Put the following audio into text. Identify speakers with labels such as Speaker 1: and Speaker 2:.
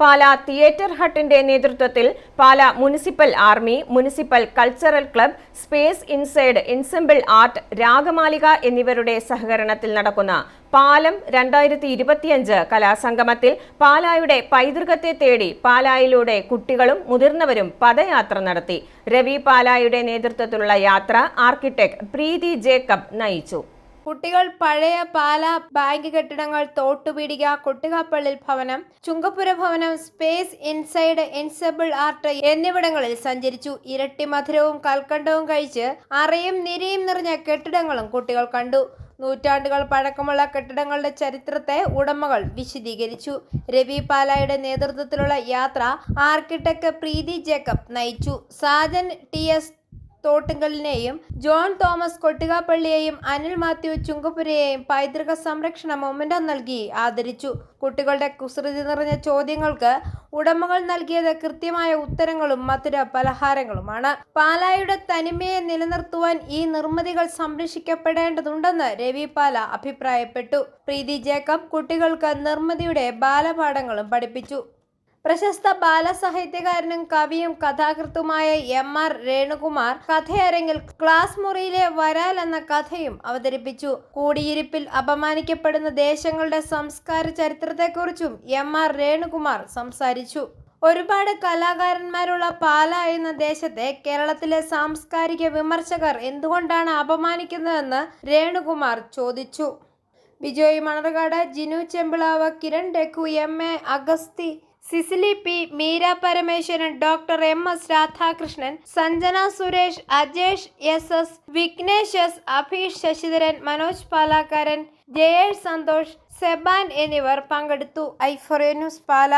Speaker 1: പാല theatre ഹട്ടിന്റെ നേതൃത്വത്തിൽ Pala municipal army municipal cultural club space inside in simple art Ragamalika എന്നിവരുടെ സഹകരണത്തിൽ നടക്കുന്ന പാലം രണ്ടായിരത്തി ഇരുപത്തിയഞ്ച് കലാസംഗമത്തിൽ പാലായുടെ പൈതൃകത്തെ തേടി പാലായിലൂടെ കുട്ടികളും മുതിർന്നവരും പദയാത്ര നടത്തി. രവി പാലായുടെ നേതൃത്വത്തിലുള്ള യാത്ര ആർക്കിടെക്ട് പ്രീതി ജേക്കബ് നയിച്ചു.
Speaker 2: കുട്ടികൾ പഴയ പാല ബാങ്ക് കെട്ടിടങ്ങൾ തോട്ടുപീടിക കൊട്ടുകാപ്പള്ളിൽ ഭവനം ചുങ്കപ്പുര ഭവനം സ്പേസ് ഇൻസൈഡ് ഇൻസബിൾ ആർട്ട് എന്നിവിടങ്ങളിൽ സഞ്ചരിച്ചു. ഇരട്ടി മധുരവും കൽക്കണ്ടവും കഴിച്ച് അറയും നിരയും നിറഞ്ഞ കെട്ടിടങ്ങളും കുട്ടികൾ കണ്ടു. നൂറ്റാണ്ടുകൾ പഴക്കമുള്ള കെട്ടിടങ്ങളുടെ ചരിത്രത്തെ ഉടമകൾ വിശദീകരിച്ചു. രവി പാലായുടെ നേതൃത്വത്തിലുള്ള യാത്ര ആർക്കിടെക്ട് പ്രീതി ജേക്കബ് നയിച്ചു. സാജൻ ടി എസ് തോട്ടുങ്കലിനെയും ജോൺ തോമസ് കൊട്ടുകാപ്പള്ളിയെയും അനിൽ മാത്യു ചുങ്കപ്പുരയെയും പൈതൃക സംരക്ഷണ മൊമെന്റം നൽകി ആദരിച്ചു. കുട്ടികളുടെ കുസൃതി നിറഞ്ഞ ചോദ്യങ്ങൾക്ക് ഉടമകൾ നൽകിയത് കൃത്യമായ ഉത്തരങ്ങളും മധുര പലഹാരങ്ങളുമാണ്. പാലായുടെ തനിമയെ നിലനിർത്തുവാൻ ഈ നിർമ്മിതികൾ സംരക്ഷിക്കപ്പെടേണ്ടതുണ്ടെന്ന് രവി പാല അഭിപ്രായപ്പെട്ടു. പ്രീതി ജേക്കബ് കുട്ടികൾക്ക് നിർമ്മിതിയുടെ ബാലപാഠങ്ങളും പഠിപ്പിച്ചു. പ്രശസ്ത ബാലസാഹിത്യകാരനും കവിയും കഥാകൃത്തുമായ എം ആർ രേണുകുമാർ കഥയരങ്ങിൽ ക്ലാസ് മുറിയിലെ വരാൽ എന്ന കഥയും അവതരിപ്പിച്ചു. കൂടിയിരിപ്പിൽ അപമാനിക്കപ്പെടുന്ന ദേശങ്ങളുടെ സംസ്കാര ചരിത്രത്തെക്കുറിച്ചും എം ആർ രേണുകുമാർ സംസാരിച്ചു. ഒരുപാട് കലാകാരന്മാരുള്ള പാല എന്ന ദേശത്തെ കേരളത്തിലെ സാംസ്കാരിക വിമർശകർ എന്തുകൊണ്ടാണ് അപമാനിക്കുന്നതെന്ന് രേണുകുമാർ ചോദിച്ചു. Bijoy Manarcad Jinu Chembilavu Kiran Dekku M A Agasthy Cicily P Meera Parameswaran doctor M S Radhakrishnan Sanjana Suresh Ajesh S S Vignesh S Abheesh Sasidharan Manoj പാലാക്കാരൻ Jayesh Santhosh Seban എന്നിവർ പങ്കെടുത്തു. ഐഫോറിയ ന്യൂസ് പാല.